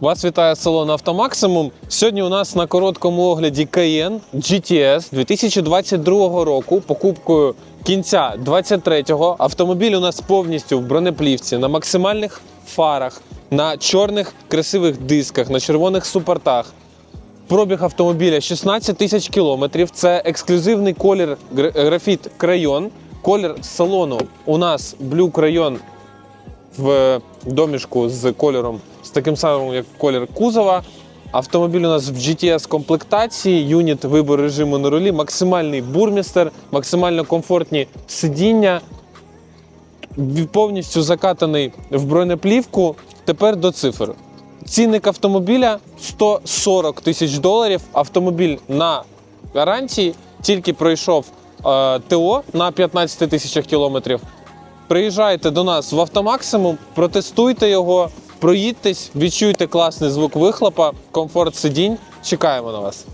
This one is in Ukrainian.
Вас вітає салон Автомаксимум. Сьогодні у нас на короткому огляді Cayenne GTS 2022 року покупкою кінця 23-го. Автомобіль у нас повністю в бронеплівці на максимальних фарах, на чорних красивих дисках, на червоних супортах. Пробіг автомобіля 16 тисяч кілометрів. Це ексклюзивний колір гр- графіт крайон. Колір салону у нас Blue Crayon в домішку з кольором, з таким самим, як колір кузова. Автомобіль у нас в GTS комплектації, юніт вибору режиму на рулі, максимальний бурмістер, максимально комфортні сидіння, повністю закатаний в бронеплівку. Тепер до цифр. Цінник автомобіля 140 тисяч доларів. Автомобіль на гарантії тільки пройшов е, ТО на 15 тисячах кілометрів. Приїжджайте до нас в Автомаксимум, протестуйте його, проїдьтесь, відчуйте класний звук вихлопа, комфорт сидінь. Чекаємо на вас.